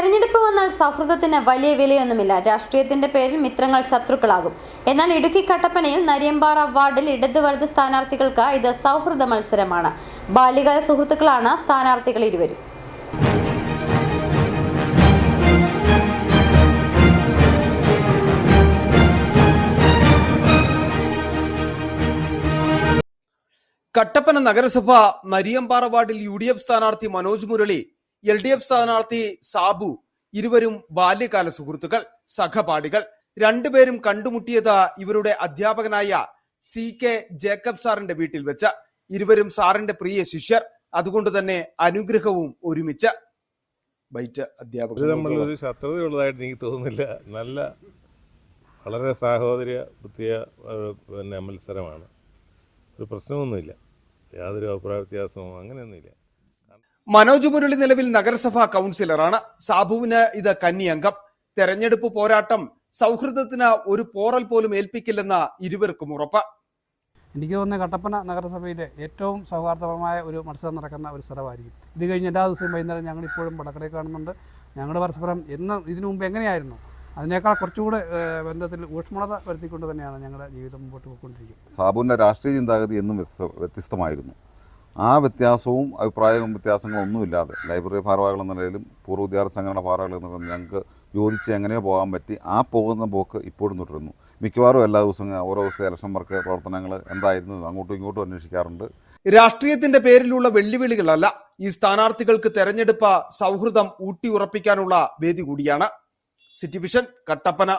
തെരഞ്ഞെടുപ്പ് വന്നാൽ സൗഹൃദത്തിന് വലിയ വിലയൊന്നുമില്ല. രാഷ്ട്രീയത്തിന്റെ പേരിൽ മിത്രങ്ങൾ ശത്രുക്കളാകും. എന്നാൽ ഇടുക്കി കട്ടപ്പനയിൽ നരിയമ്പാറ വാർഡിൽ ഇടത് വലത് സ്ഥാനാർത്ഥികൾക്ക് ഇത് സൗഹൃദ മത്സരമാണ്. ബാല്യകാല സുഹൃത്തുക്കളാണ് സ്ഥാനാർത്ഥികൾ ഇരുവരും. കട്ടപ്പന നഗരസഭ നരിയമ്പാറ വാർഡിൽ യു ഡി എഫ് സ്ഥാനാർത്ഥി Manoj Murali L D F സ്ഥാനാർത്ഥി സാബു ഇരുവരും ബാല്യകാല സുഹൃത്തുക്കൾ സഹപാഠികൾ. രണ്ടുപേരും കണ്ടുമുട്ടിയത് ഇവരുടെ അധ്യാപകനായ സി കെ ജേക്കബ് സാറിന്റെ വീട്ടിൽ വെച്ച്. ഇരുവരും സാറിന്റെ പ്രിയ ശിഷ്യർ അതുകൊണ്ട് തന്നെ അനുഗ്രഹവും ഒരുമിച്ച്. ബൈറ്റ് അധ്യാപകർ നമ്മളൊരു ശത്രുതയുള്ളതായിട്ട് എനിക്ക് തോന്നുന്നില്ല. നല്ല വളരെ സാഹോദര്യ ബുദ്ധിയ പിന്നെ മത്സരമാണ്. ഒരു പ്രശ്നമൊന്നുമില്ല. യാതൊരു അഭിപ്രായ വ്യത്യാസമോ അങ്ങനെയൊന്നുമില്ല. മനോജ് മുരളി നിലവിൽ നഗരസഭാ കൗൺസിലറാണ്. സാബുവിന് ഇത് കന്നിയംഗം. തെരഞ്ഞെടുപ്പ് പോരാട്ടം സൗഹൃദത്തിന് ഒരു പോറൽ പോലും ഏൽപ്പിക്കില്ലെന്ന ഇരുവർക്കും ഉറപ്പ്. എനിക്ക് തോന്നുന്നത് കട്ടപ്പന നഗരസഭയിലെ ഏറ്റവും സൗഹാർദ്ദപരമായ ഒരു മത്സരം നടക്കുന്ന ഒരു സ്ഥലമായിരിക്കും. ഇത് കഴിഞ്ഞ് എല്ലാ ദിവസവും വൈകുന്നേരം ഞങ്ങൾ ഇപ്പോഴും പടക്കടയിൽ കാണുന്നുണ്ട്. ഞങ്ങൾ പരസ്പരം എന്ന് ഇതിനു മുമ്പ് എങ്ങനെയായിരുന്നു? അതിനേക്കാൾ കുറച്ചുകൂടെ ബന്ധത്തിൽ ഊഷ്മളത വരുത്തിക്കൊണ്ട് തന്നെയാണ് ഞങ്ങളുടെ ജീവിതം മുമ്പോട്ട് പോയിക്കൊണ്ടിരിക്കുന്നത്. സാബുവിന്റെ രാഷ്ട്രീയ ചിന്താഗതി എന്നും വ്യത്യസ്ത- വ്യത്യസ്തമായിരുന്നു. ആ വ്യത്യാസവും അഭിപ്രായവും വ്യത്യാസങ്ങളും ഒന്നുമില്ലാതെ. ലൈബ്രറി ഭാരവാഹികൾ എന്ന നിലയിലും പൂർവ വിദ്യാർത്ഥി സംഘടന ഭാരവാഹികൾ എന്ന നിലയിലും ഞങ്ങൾക്ക് യോജിച്ച് എങ്ങനെയോ പോകാൻ പറ്റി ആ പോകുന്ന പോക്ക് ഇപ്പോഴും തുടരുന്നു. മിക്കവാറും എല്ലാ ദിവസവും ഓരോ ദിവസത്തെ ഇലക്ഷൻ വർക്ക് പ്രവർത്തനങ്ങൾ എന്തായിരുന്നു അങ്ങോട്ടും ഇങ്ങോട്ടും അന്വേഷിക്കാറുണ്ട്. രാഷ്ട്രീയത്തിന്റെ പേരിലുള്ള വെല്ലുവിളികളല്ല ഈ സ്ഥാനാർത്ഥികൾക്ക് തെരഞ്ഞെടുപ്പ് സൗഹൃദം ഊട്ടിയുറപ്പിക്കാനുള്ള വേദി കൂടിയാണ്. City vision Kattappana